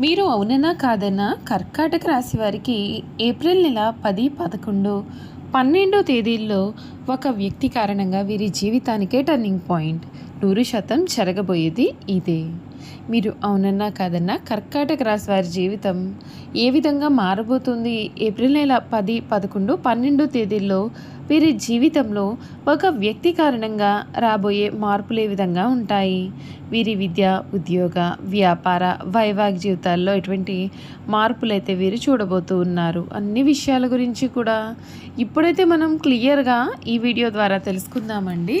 మీరు అవునన్నా కాదన్నా కర్కాటక రాశి వారికి ఏప్రిల్ నెల పది పదకొండు పన్నెండో తేదీల్లో ఒక వ్యక్తి కారణంగా వీరి జీవితానికే టర్నింగ్ పాయింట్ నూరు శాతం జరగబోయేది ఇదే. మీరు అవునన్నా కాదన్నా కర్కాటక రాశి వారి జీవితం ఏ విధంగా మారబోతుంది? ఏప్రిల్ నెల పది పదకొండు పన్నెండో తేదీల్లో వీరి జీవితంలో ఒక వ్యక్తి కారణంగా రాబోయే మార్పులు ఏ విధంగా ఉంటాయి? వీరి విద్య ఉద్యోగ వ్యాపార వైవాహిక జీవితాల్లో ఎటువంటి మార్పులు అయితే వీరు చూడబోతూ ఉన్నారు? అన్ని విషయాల గురించి కూడా ఇప్పుడైతే మనం క్లియర్గా ఈ వీడియో ద్వారా తెలుసుకుందామండి.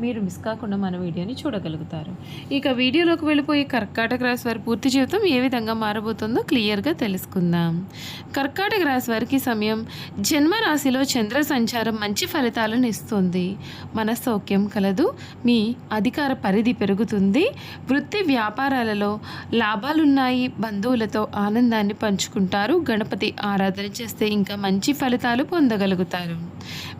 మీరు మిస్ కాకుండా మన వీడియోని చూడగలుగుతారు. ఇక వీడియోలోకి వెళ్ళిపోయి కర్కాటక రాశి వారి పూర్తి జీవితం ఏ విధంగా మారబోతుందో క్లియర్గా తెలుసుకుందాం. కర్కాటక రాశి వారికి సమయం జన్మ రాశిలో చంద్ర సంచారం మంచి ఫలితాలను ఇస్తుంది. మనసౌక్యం కలదు మీ అధికార పరిధి పెరుగుతుంది వృత్తి వ్యాపారాలలో లాభాలున్నాయి బంధువులతో ఆనందాన్ని పంచుకుంటారు గణపతి ఆరాధన చేస్తే ఇంకా మంచి ఫలితాలు పొందగలుగుతారు.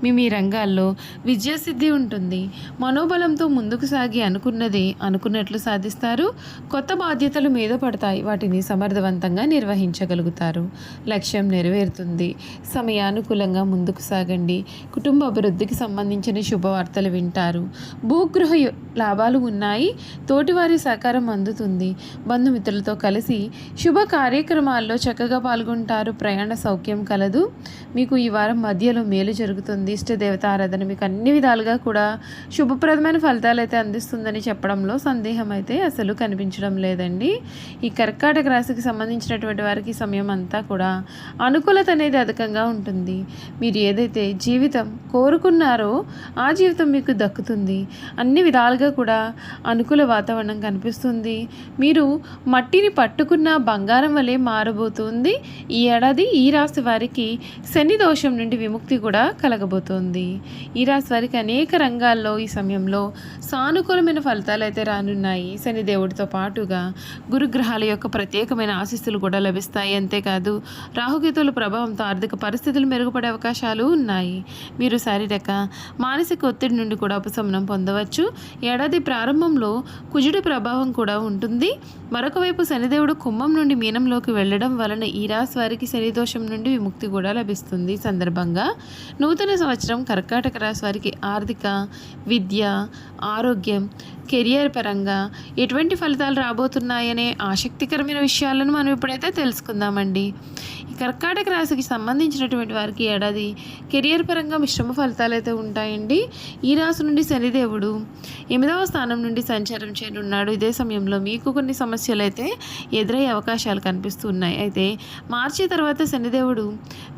మీ మీ రంగాల్లో విద్యాసిద్ధి ఉంటుంది. మనోబలంతో ముందుకు సాగి అనుకున్నది అనుకున్నట్లు సాధిస్తారు. కొత్త బాధ్యతలు మీద పడతాయి. వాటిని సమర్థవంతంగా నిర్వహించగలుగుతారు. లక్ష్యం నెరవేరుతుంది. సమయానుకూలంగా ముందుకు సాగండి. కుటుంబ అభివృద్ధికి సంబంధించిన శుభవార్తలు వింటారు. భూగృహ యు- లాభాలు ఉన్నాయి. తోటివారి సహకారం అందుతుంది. బంధుమిత్రులతో కలిసి శుభ కార్యక్రమాల్లో చక్కగా పాల్గొంటారు. ప్రయాణ సౌఖ్యం కలదు. మీకు ఈ వారం మధ్యలో మేలు జరుగుతుంది. ఇష్టదేవత ఆరాధన మీకు అన్ని విధాలుగా కూడా శుభప్రదమైన ఫలితాలు అయితే అందిస్తుందని చెప్పడంలో సందేహం అయితే అసలు కనిపించడం లేదండి. ఈ కర్కాటక రాశికి సంబంధించినటువంటి వారికి సమయం అంతా కూడా అనుకూలత అనేది అధికంగా ఉంటుంది. మీరు ఏదైతే జీవితం కోరుకున్నారో ఆ జీవితం మీకు దక్కుతుంది. అన్ని విధాలుగా కూడా అనుకూల వాతావరణం కనిపిస్తుంది. మీరు మట్టిని పట్టుకున్న బంగారం వలె మారబోతుంది. ఈ ఏడాది ఈ రాశి వారికి శని దోషం నుండి విముక్తి కూడా కలగబోతోంది. ఈ రాశి వారికి అనేక రంగాల్లో ఈ సమయంలో సానుకూలమైన ఫలితాలు అయితే రానున్నాయి. శని దేవుడితో పాటుగా గురుగ్రహాల యొక్క ప్రత్యేకమైన ఆశీస్సులు కూడా లభిస్తాయి. అంతేకాదు రాహుకేతుల ప్రభావంతో ఆర్థిక పరిస్థితులు మెరుగుపడే అవకాశాలు ఉన్నాయి. మీరు శారీరక మానసిక ఒత్తిడి నుండి కూడా ఉపశమనం పొందవచ్చు. ఏడాది ప్రారంభంలో కుజుడి ప్రభావం కూడా ఉంటుంది. మరొక వైపు శనిదేవుడు కుంభం నుండి మీనంలోకి వెళ్ళడం వలన ఈ రాశి వారికి శని దోషం నుండి విముక్తి కూడా లభిస్తుంది సందర్భంగా. నూతన సంవత్సరం కర్కాటక రాశి వారికి ఆర్థిక విద్య ఆరోగ్యం కెరియర్ పరంగా ఎటువంటి ఫలితాలు రాబోతున్నాయనే ఆసక్తికరమైన విషయాలను మనం ఇప్పుడైతే తెలుసుకుందామండి. ఈ కర్కాటక రాశికి సంబంధించినటువంటి వారికి ఏడాది కెరియర్ పరంగా మిశ్రమ ఫలితాలు అయితే ఉంటాయండి. ఈ రాశి నుండి శనిదేవుడు ఎనిమిదవ స్థానం నుండి సంచారం చేయనున్నాడు. ఇదే సమయంలో మీకు కొన్ని సమస్యలు అయితే ఎదురయ్యే అవకాశాలు కనిపిస్తున్నాయి. అయితే మార్చి తర్వాత శనిదేవుడు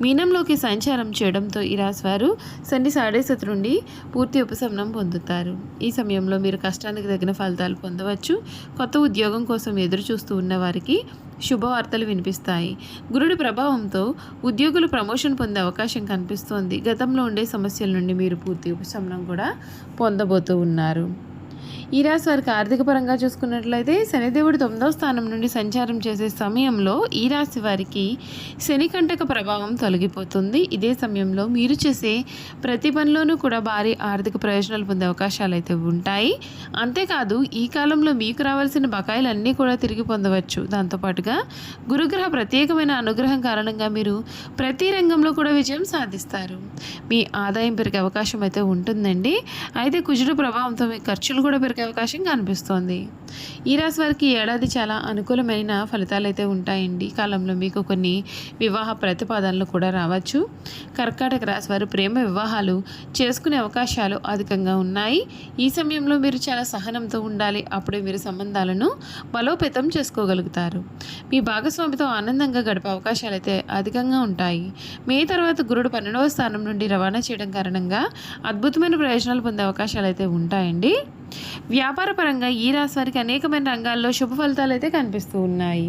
మీనంలోకి సంచారం చేయడంతో ఈ రాశివారు శని సాడేసతి నుండి పూర్తి ఉపశమనం పొందుతారు. ఈ సమయంలో మీరు కష్టానికి తగిన ఫలితాలు పొందవచ్చు. కొత్త ఉద్యోగం కోసం ఎదురు చూస్తూ ఉన్న వారికి శుభవార్తలు వినిపిస్తాయి. గురుడి ప్రభావంతో ఉద్యోగులు ప్రమోషన్ పొందే అవకాశం కనిపిస్తోంది. గతంలో ఉండే సమస్యల నుండి మీరు పూర్తి ఉపశమనం కూడా పొందబోతూ ఉన్నారు. ఈ రాశి వారికి ఆర్థిక పరంగా చూసుకున్నట్లయితే శనిదేవుడు తొమ్మిదవ స్థానం నుండి సంచారం చేసే సమయంలో ఈ రాశి వారికి శని కంటక ప్రభావం తొలగిపోతుంది. ఇదే సమయంలో మీరు చేసే ప్రతి పనిలోనూ కూడా భారీ ఆర్థిక ప్రయోజనాలు పొందే అవకాశాలు అయితే ఉంటాయి. అంతేకాదు ఈ కాలంలో మీకు రావాల్సిన బకాయిలన్నీ కూడా తిరిగి పొందవచ్చు. దాంతోపాటుగా గురుగ్రహ ప్రత్యేకమైన అనుగ్రహం కారణంగా మీరు ప్రతి రంగంలో కూడా విజయం సాధిస్తారు. మీ ఆదాయం పెరిగే అవకాశం అయితే ఉంటుందండి. అయితే కుజుడు ప్రభావంతో మీ ఖర్చులు కూడా పెరిగే అవకాశం కనిపిస్తోంది ఈ రాశి వారికి ఏడాది చాలా అనుకూలమైన ఫలితాలు అయితే ఉంటాయండి. కాలంలో మీకు కొన్ని వివాహ ప్రతిపాదనలు కూడా రావచ్చు. కర్కాటక రాశి వారు ప్రేమ వివాహాలు చేసుకునే అవకాశాలు అధికంగా ఉన్నాయి. ఈ సమయంలో మీరు చాలా సహనంతో ఉండాలి. అప్పుడే మీరు సంబంధాలను బలోపేతం చేసుకోగలుగుతారు. మీ భాగస్వామితో ఆనందంగా గడిపే అవకాశాలు అయితే అధికంగా ఉంటాయి. మే తర్వాత గురుడు పన్నెండవ స్థానం నుండి రవాణా చేయడం కారణంగా అద్భుతమైన ప్రయోజనాలు పొందే అవకాశాలు అయితే ఉంటాయండి. వ్యాపారపరంగా ఈ రాశి వారికి అనేకమైన రంగాల్లో శుభ ఫలితాలు అయితే కనిపిస్తూ ఉన్నాయి.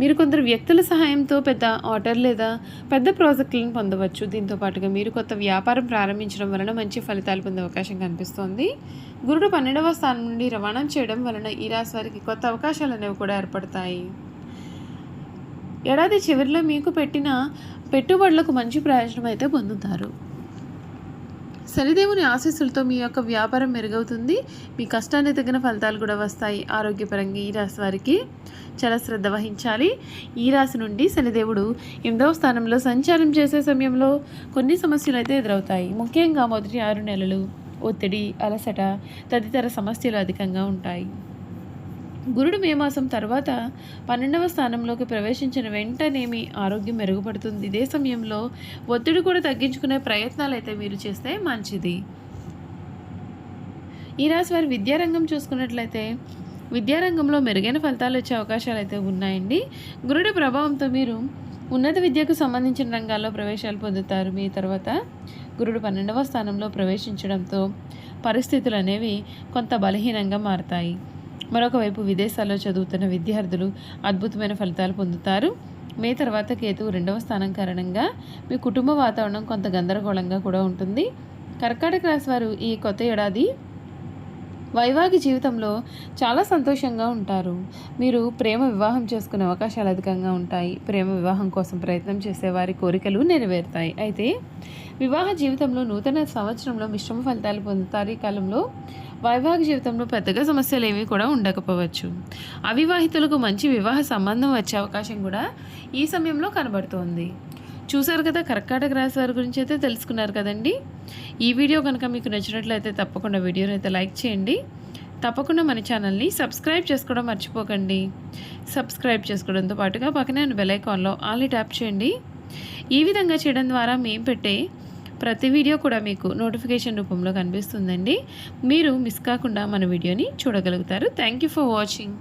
మీరు కొందరు వ్యక్తుల సహాయంతో పెద్ద ఆర్డర్ లేదా పెద్ద ప్రాజెక్టులను పొందవచ్చు. దీంతో పాటుగా మీరు కొత్త వ్యాపారం ప్రారంభించడం వలన మంచి ఫలితాలు పొందే అవకాశం కనిపిస్తోంది. గురుడు పన్నెండవ స్థానం నుండి రవాణా చేయడం వలన ఈ రాశి వారికి కొత్త అవకాశాలు అనేవి కూడా ఏర్పడతాయి. ఏడాది చివరిలో మీకు పెట్టిన పెట్టుబడులకు మంచి ప్రయోజనం అయితే పొందుతారు. శనిదేవుని ఆశీస్సులతో మీ యొక్క వ్యాపారం మెరుగవుతుంది. మీ కష్టానికి తగిన ఫలితాలు కూడా వస్తాయి. ఆరోగ్యపరంగా ఈ రాశి వారికి చాలా శ్రద్ధ వహించాలి. ఈ రాశి నుండి శనిదేవుడు ఎనిమిదవ స్థానంలో సంచారం చేసే సమయంలో కొన్ని సమస్యలు అయితే ఎదురవుతాయి. ముఖ్యంగా మొదటి ఆరు నెలలు ఒత్తిడి అలసట తదితర సమస్యలు అధికంగా ఉంటాయి. గురుడు మే మాసం తర్వాత పన్నెండవ స్థానంలోకి ప్రవేశించిన వెంటనే మీ ఆరోగ్యం మెరుగుపడుతుంది. ఇదే సమయంలో ఒత్తిడి కూడా తగ్గించుకునే ప్రయత్నాలు అయితే మీరు చేస్తే మంచిది. ఈ రాశి వారి విద్యారంగం చూసుకున్నట్లయితే విద్యారంగంలో మెరుగైన ఫలితాలు వచ్చే అవకాశాలు అయితే ఉన్నాయండి. గురుడి ప్రభావంతో మీరు ఉన్నత విద్యకు సంబంధించిన రంగాల్లో ప్రవేశాలు పొందుతారు. మీ తర్వాత గురుడు పన్నెండవ స్థానంలో ప్రవేశించడంతో పరిస్థితులు అనేవి కొంత బలహీనంగా మారతాయి. మరొకవైపు విదేశాల్లో చదువుతున్న విద్యార్థులు అద్భుతమైన ఫలితాలు పొందుతారు. మే తర్వాత కేతువు రెండవ స్థానం కారణంగా మీ కుటుంబ వాతావరణం కొంత గందరగోళంగా కూడా ఉంటుంది. కర్కాటక రాశి వారు ఈ కొత్త ఏడాది వైవాహిక జీవితంలో చాలా సంతోషంగా ఉంటారు. మీరు ప్రేమ వివాహం చేసుకునే అవకాశాలు అధికంగా ఉంటాయి. ప్రేమ వివాహం కోసం ప్రయత్నం చేసే వారి కోరికలు నెరవేరుతాయి. అయితే వివాహ జీవితంలో నూతన సంవత్సరంలో మిశ్రమ ఫలితాలు పొందుతారు. ఈ కాలంలో వైవాహిక జీవితంలో పెద్దగా సమస్యలు ఏమీ కూడా ఉండకపోవచ్చు. అవివాహితులకు మంచి వివాహ సంబంధం వచ్చే అవకాశం కూడా ఈ సమయంలో కనబడుతోంది. చూసారు కదా కర్కాటక రాశి వారి గురించి అయితే తెలుసుకున్నారు కదండి. ఈ వీడియో కనుక మీకు నచ్చినట్లయితే తప్పకుండా వీడియోని అయితే లైక్ చేయండి. తప్పకుండా మన ఛానల్ని సబ్స్క్రైబ్ చేసుకోవడం మర్చిపోకండి. సబ్స్క్రైబ్ చేసుకోవడంతో పాటుగా పక్కనే బెల్ ఐకాన్లో ఆల్ని ట్యాప్ చేయండి. ఈ విధంగా చేయడం ద్వారా మేము పెట్టే ప్రతి వీడియో కూడా మీకు నోటిఫికేషన్ రూపంలో కనిపిస్తుందండి. మీరు మిస్ కాకుండా మన వీడియోని చూడగలుగుతారు. Thank you for watching